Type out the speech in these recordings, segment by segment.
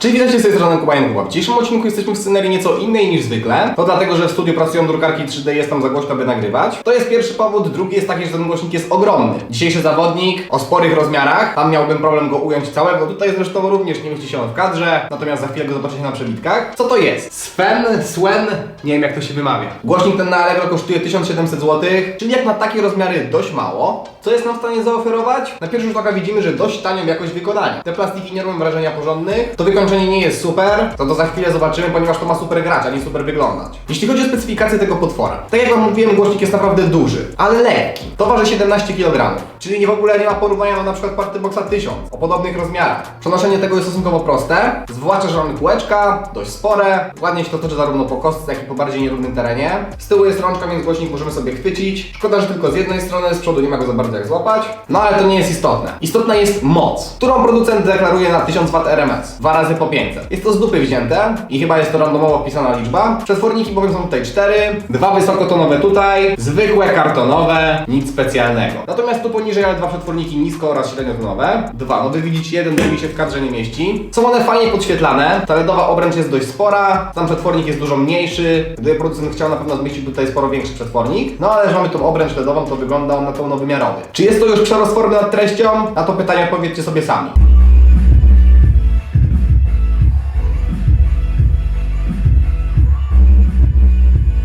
Czyli witajcie z tej strony Kuba Kuba. W dzisiejszym odcinku jesteśmy w scenerii nieco innej niż zwykle. To dlatego, że w studiu pracują drukarki 3D, jest tam za głośno, by nagrywać. To jest pierwszy powód, drugi jest taki, że ten głośnik jest ogromny. Dzisiejszy zawodnik o sporych rozmiarach, tam miałbym problem go ująć całego, tutaj zresztą również nie mieści się on w kadrze, natomiast za chwilę go zobaczycie na przebitkach. Co to jest? Sven, Swen, nie wiem jak to się wymawia. Głośnik ten na Allegro kosztuje 1700 zł, czyli jak na takie rozmiary dość mało. Co jest nam w stanie zaoferować? Na pierwszy rzut oka widzimy, że dość tanią jakość wykonania. Te plastiki nie robią wrażenia porządnych, to nie jest super, to to za chwilę zobaczymy, ponieważ to ma super grać, a nie super wyglądać. Jeśli chodzi o specyfikację tego potwora, tak jak wam mówiłem, głośnik jest naprawdę duży, ale lekki. To waży 17 kg, czyli w ogóle nie ma porównania do na przykład Party Boxa 1000 o podobnych rozmiarach. Przenoszenie tego jest stosunkowo proste, zwłaszcza, że mamy kółeczka, dość spore, ładnie się to toczy zarówno po kostce, jak i po bardziej nierównym terenie. Z tyłu jest rączka, więc głośnik możemy sobie chwycić. Szkoda, że tylko z jednej strony, z przodu nie ma go za bardzo jak złapać. No ale to nie jest istotne. Istotna jest moc, którą producent deklaruje na 1000 W RMS, dwa razy po 500. Jest to z dupy wzięte i chyba jest to randomowo wpisana liczba. Przetworniki bowiem są tutaj cztery, dwa wysokotonowe tutaj, zwykłe kartonowe, nic specjalnego. Natomiast tu poniżej ale dwa przetworniki nisko oraz średniotonowe. Dwa, no wy widzicie jeden, drugi się w kadrze nie mieści. Są one fajnie podświetlane, ta LEDowa obręcz jest dość spora, sam przetwornik jest dużo mniejszy. Gdyby producent chciał na pewno zmieścić tutaj sporo większy przetwornik, no ale że mamy tą obręcz LEDową, to wygląda on na pełnowymiarowy. Czy jest to już przeroztworny nad treścią? Na to pytanie odpowiedzcie sobie sami.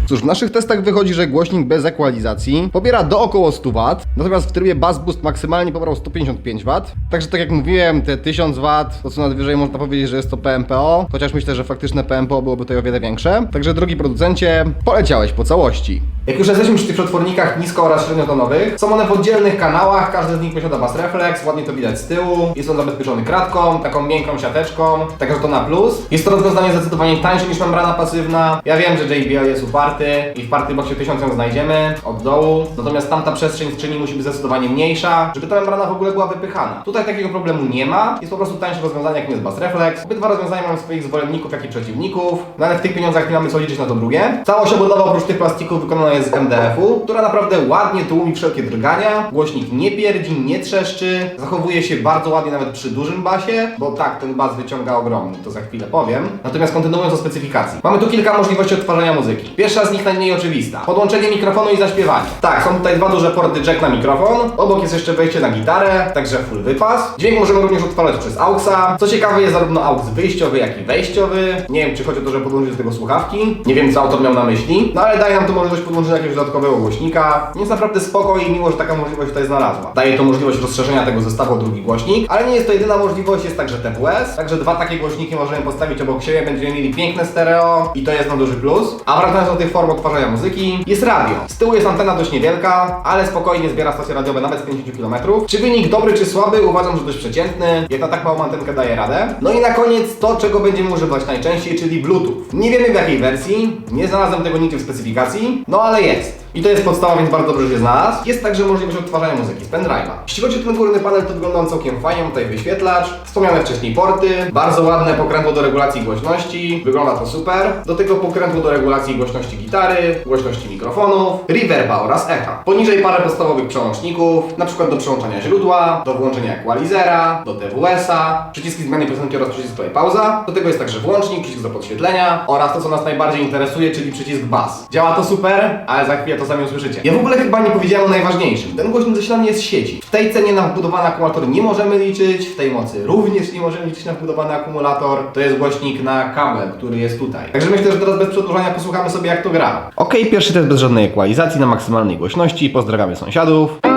Cóż, w naszych testach wychodzi, że głośnik bez ekwalizacji pobiera do około 100 W, natomiast w trybie Bass Boost maksymalnie pobrał 155 W. Także tak jak mówiłem, te 1000 W, to co najwyżej można powiedzieć, że jest to PMPO, chociaż myślę, że faktyczne PMPO byłoby tutaj o wiele większe. Także drogi producencie, poleciałeś po całości. Jak już jesteśmy przy tych przetwornikach nisko oraz średniotonowych, są one w oddzielnych kanałach, każdy z nich posiada Bass Reflex, ładnie to widać z tyłu, jest on zabezpieczony kratką, taką miękką siateczką, także to na plus. Jest to rozwiązanie zdecydowanie tańsze niż membrana pasywna. Ja wiem, że JBL jest uparty i w Party Boxie 1000 ją znajdziemy od dołu, natomiast tamta przestrzeń skrzyni musi być zdecydowanie mniejsza, żeby ta membrana w ogóle była wypychana. Tutaj takiego problemu nie ma, jest po prostu tańsze rozwiązanie jakim jest Bass Reflex. Obydwa rozwiązania mają swoich zwolenników, jak i przeciwników, no ale w tych pieniądzach nie mamy co liczyć na to drugie. Całość obudowa oprócz tych plastików wykonana jest z MDF-u, która naprawdę ładnie tłumi wszelkie drgania, głośnik nie pierdzi, nie trzeszczy, zachowuje się bardzo ładnie nawet przy dużym basie, bo tak, ten bas wyciąga ogromny, to za chwilę powiem. Natomiast kontynuując o specyfikacji. Mamy tu kilka możliwości odtwarzania muzyki. Pierwsza z nich najmniej oczywista. Podłączenie mikrofonu i zaśpiewanie. Tak, są tutaj dwa duże porty jack na mikrofon, obok jest jeszcze wejście na gitarę, także full wypas. Dźwięk możemy również odtwarzać przez AUXa. Co ciekawe jest zarówno AUX wyjściowy, jak i wejściowy. Nie wiem, czy chodzi o to, żeby podłączyć do tego słuchawki. Nie wiem, co autor miał na myśli. No ale daje nam to możliwość podłączenia jakiegoś dodatkowego głośnika. Jest naprawdę spoko i miło, że taka możliwość tutaj znalazła. Daje to możliwość rozszerzenia tego zestawu o drugi głośnik, ale nie jest to jedyna możliwość, jest także TWS. Także dwa takie głośniki możemy postawić obok siebie, będziemy mieli piękne stereo i to jest na duży plus. A wracając do tych form odtwarzania muzyki, jest radio. Z tyłu jest antena dość niewielka, ale spokojnie zbiera stacje radiowe nawet z 50 km. Czy wynik dobry czy słaby? Uważam, że dość przeciętny. Jak na tak małą antenkę daje radę. No i na koniec to, czego będziemy używać najczęściej, czyli Bluetooth. Nie wiemy w jakiej wersji, nie znalazłem tego nigdzie w specyfikacji, no ale jest. I to jest podstawa, więc bardzo dobrze się znalazł. Jest także możliwość odtwarzania muzyki z pendrive'a. Jeśli chodzi o ten górny panel, to wygląda on całkiem fajnie. Tutaj wyświetlacz, wspomniane wcześniej porty, bardzo ładne pokrętło do regulacji głośności, wygląda to super. Do tego pokrętło do regulacji głośności gitary, głośności mikrofonów, reverba oraz echa. Poniżej parę podstawowych przełączników, na przykład do przełączania źródła, do włączenia equalizera, do TWS-a, przyciski zmiany piosenki oraz przycisk play pauza. Do tego jest także włącznik, przycisk do podświetlenia oraz to, co nas najbardziej interesuje, czyli przycisk bass. Działa to super, ale za chwilę to sami usłyszycie. Ja w ogóle chyba nie powiedziałem o najważniejszym. Ten głośnik zasilany jest z sieci. W tej cenie na wbudowany akumulator nie możemy liczyć, w tej mocy również nie możemy liczyć na wbudowany akumulator. To jest głośnik na kabel, który jest tutaj. Także myślę, że teraz bez przedłużania posłuchamy sobie jak to gra. Ok, pierwszy test bez żadnej ekwalizacji na maksymalnej głośności. Pozdrawiamy sąsiadów.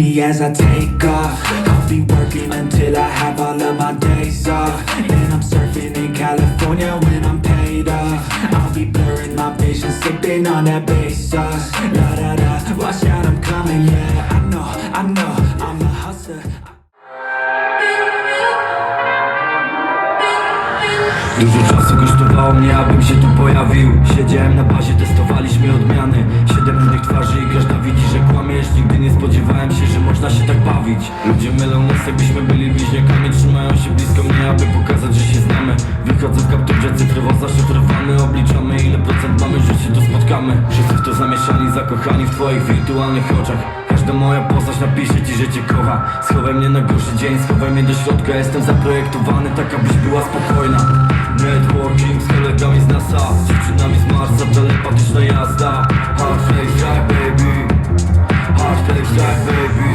Me as I take off. I'll be working until I have all of my days off. I'm surfing in California when I'm paid off. I'll be blurring my vision, sipping on that sauce. La da da, watch out, I'm coming, yeah. I know, I know, I'm a hustler. Dużo czasu kosztowało mnie, abym się tu pojawił Siedziałem na bazie, testowaliśmy odmiany Siedem różnych twarzy i każda widzi, że kłamiesz. Nigdy nie spodziewałem się, że można się tak bawić. Ludzie mylą nas, jakbyśmy byli bliźniakami. Trzymają się blisko mnie, aby pokazać, że się znamy. Wychodzę w kapturze cyfrowo zaszyfrowany Obliczamy ile procent mamy, że się tu spotkamy. Wszyscy w to zamieszani, zakochani w twoich wirtualnych oczach Każda moja postać napisze ci, że cię kocha. Schowaj mnie na gorszy dzień, schowaj mnie do środka. Jestem zaprojektowany tak, abyś była spokojna. Networking z kolegami z NASA. Z dziewczynami z Marsa, telepatyczna jazda. Hard flex drive baby. Hard flex drive baby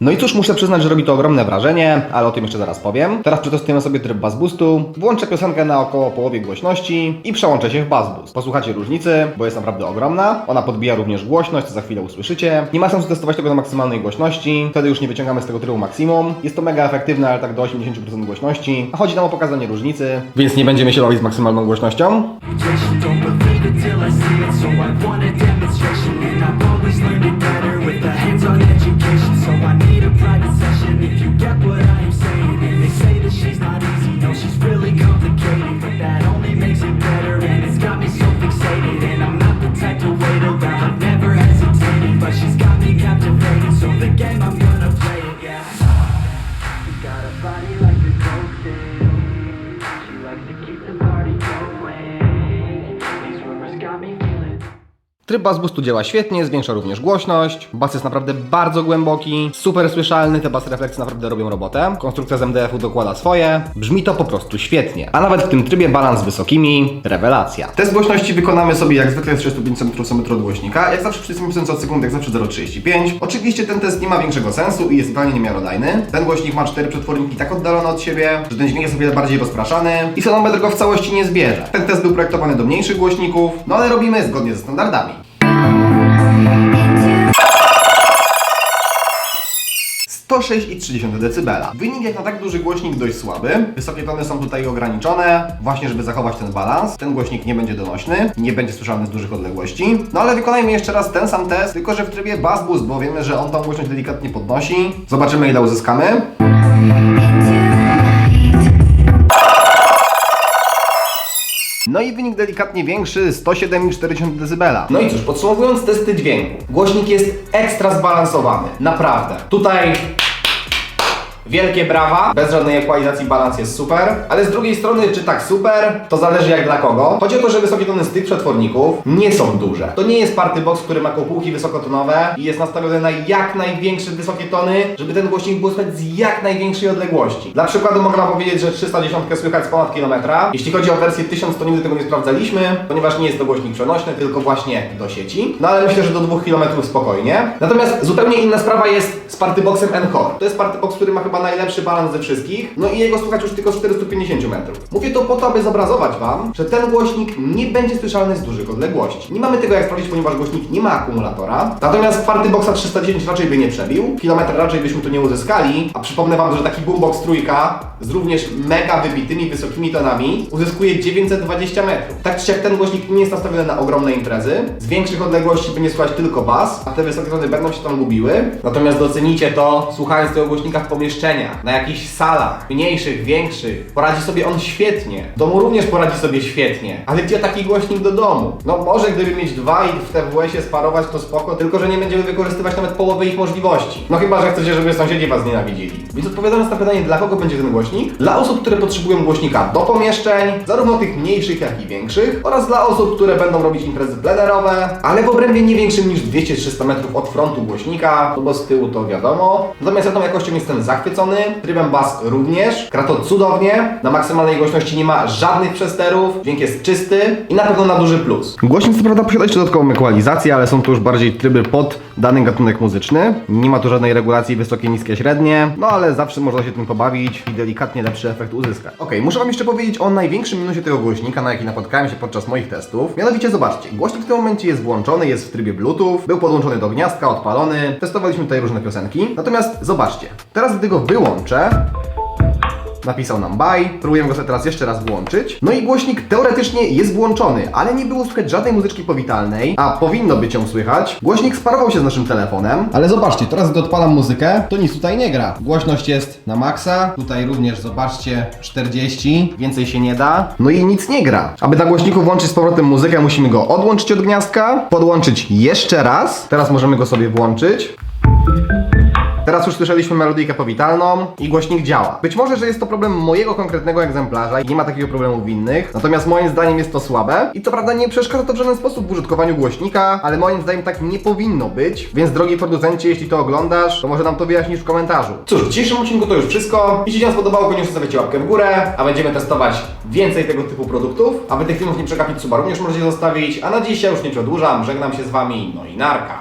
No i cóż, muszę przyznać, że robi to ogromne wrażenie, ale o tym jeszcze zaraz powiem. Teraz przetestujemy sobie tryb Bass Boostu, włączę piosenkę na około połowie głośności i przełączę się w Bass Boost. Posłuchacie różnicy, bo jest naprawdę ogromna. Ona podbija również głośność, co za chwilę usłyszycie. Nie ma sensu testować tego na maksymalnej głośności, wtedy już nie wyciągamy z tego trybu maksimum. Jest to mega efektywne, ale tak do 80% głośności. A chodzi nam o pokazanie różnicy, więc nie będziemy się bawić z maksymalną głośnością. Tryb Bass Boostu działa świetnie, zwiększa również głośność. Bas jest naprawdę bardzo głęboki, super słyszalny, te bas refleksy naprawdę robią robotę. Konstrukcja z MDF-u dokłada swoje. Brzmi to po prostu świetnie. A nawet w tym trybie balans z wysokimi, rewelacja. Test głośności wykonamy sobie jak zwykle z 35 cm od głośnika, jak zawsze 35 od sekund, jak zawsze 0,35. Oczywiście ten test nie ma większego sensu i jest zupełnie niemiarodajny. Ten głośnik ma cztery przetworniki tak oddalone od siebie, że ten dźwięk jest o wiele bardziej rozpraszany i sonometr go w całości nie zbierze. Ten test był projektowany do mniejszych głośników, no ale robimy zgodnie ze standardami. 106,3 dB. Wynik jak na tak duży głośnik dość słaby. Wysokie tony są tutaj ograniczone, właśnie żeby zachować ten balans. Ten głośnik nie będzie donośny, nie będzie słyszalny z dużych odległości. No ale wykonajmy jeszcze raz ten sam test, tylko że w trybie bass boost, bo wiemy, że on tą głośność delikatnie podnosi. Zobaczymy ile uzyskamy. No i wynik delikatnie większy, 107,4 dB. No i cóż, podsumowując testy dźwięku. Głośnik jest ekstra zbalansowany, naprawdę. Tutaj Wielkie brawa, bez żadnej ekwalizacji balans jest super, ale z drugiej strony, czy tak super, to zależy jak dla kogo. Chodzi o to, że wysokie tony z tych przetworników nie są duże. To nie jest party box, który ma kopułki wysokotonowe i jest nastawiony na jak największe wysokie tony, żeby ten głośnik był słychać z jak największej odległości. Dla przykładu mogę wam powiedzieć, że 310 słychać z ponad kilometra. Jeśli chodzi o wersję 1000, to nigdy tego nie sprawdzaliśmy, ponieważ nie jest to głośnik przenośny, tylko właśnie do sieci. No ale myślę, że do 2 km spokojnie. Natomiast zupełnie inna sprawa jest z party boxem Encore. To jest party box, który ma chyba najlepszy balans ze wszystkich, no i jego słychać już tylko z 450 metrów. Mówię to po to, aby zobrazować Wam, że ten głośnik nie będzie słyszalny z dużych odległości. Nie mamy tego jak sprawdzić, ponieważ głośnik nie ma akumulatora, natomiast party boxa 310 raczej by nie przebił, kilometr raczej byśmy tu nie uzyskali, a przypomnę Wam, że taki boombox trójka z również mega wybitymi, wysokimi tonami uzyskuje 920 metrów. Tak czy siak ten głośnik nie jest nastawiony na ogromne imprezy, z większych odległości będzie słychać tylko bas, a te wysokie tony będą się tam gubiły, natomiast docenicie to słuchając tego głośnika w na jakichś salach, mniejszych, większych. Poradzi sobie on świetnie. W domu również poradzi sobie świetnie. Ale gdzie taki głośnik do domu? No może gdyby mieć dwa i w TWS-ie sparować to spoko, tylko że nie będziemy wykorzystywać nawet połowy ich możliwości. No chyba, że chcecie, żeby sąsiedzi was nienawidzili. Więc odpowiadając na pytanie, dla kogo będzie ten głośnik? Dla osób, które potrzebują głośnika do pomieszczeń, zarówno tych mniejszych, jak i większych, oraz dla osób, które będą robić imprezy plenerowe, ale w obrębie nie większym niż 200-300 metrów od frontu głośnika, bo z tyłu to wiadomo. Natomiast tą jakością jestem zachwycony, trybem bass również, gra to cudownie, na maksymalnej głośności nie ma żadnych przesterów, dźwięk jest czysty i na pewno na duży plus. Głośnik co prawda posiada jeszcze dodatkową ekwalizację, ale są to już bardziej tryby pod dany gatunek muzyczny. Nie ma tu żadnej regulacji wysokie, niskie, średnie, no ale zawsze można się tym pobawić i delikatnie lepszy efekt uzyskać. Okej, muszę wam jeszcze powiedzieć o największym minusie tego głośnika, na jaki napotkałem się podczas moich testów. Mianowicie zobaczcie, głośnik w tym momencie jest włączony, jest w trybie Bluetooth, był podłączony do gniazdka, odpalony, testowaliśmy tutaj różne piosenki. Natomiast zobaczcie, teraz gdy go wyłączę, Napisał nam bye, próbujemy go sobie teraz jeszcze raz włączyć. No i głośnik teoretycznie jest włączony, ale nie było słychać żadnej muzyczki powitalnej, a powinno być ją słychać. Głośnik sparował się z naszym telefonem, ale zobaczcie, teraz gdy odpalam muzykę, to nic tutaj nie gra. Głośność jest na maksa, tutaj również zobaczcie 40, więcej się nie da. No i nic nie gra. Aby na głośniku włączyć z powrotem muzykę, musimy go odłączyć od gniazdka, podłączyć jeszcze raz. Teraz możemy go sobie włączyć. Teraz już słyszeliśmy melodyjkę powitalną i głośnik działa. Być może, że jest to problem mojego konkretnego egzemplarza i nie ma takiego problemu w innych, natomiast moim zdaniem jest to słabe i co prawda nie przeszkadza to w żaden sposób w użytkowaniu głośnika, ale moim zdaniem tak nie powinno być, więc drogi producencie, jeśli to oglądasz, to może nam to wyjaśnisz w komentarzu. Cóż, w dzisiejszym odcinku to już wszystko. Jeśli Ci się spodobało, koniecznie zostawiacie łapkę w górę, a będziemy testować więcej tego typu produktów. Aby tych filmów nie przegapić, suba również możecie zostawić, a na dziś już nie przedłużam, żegnam się z Wami, no i narka.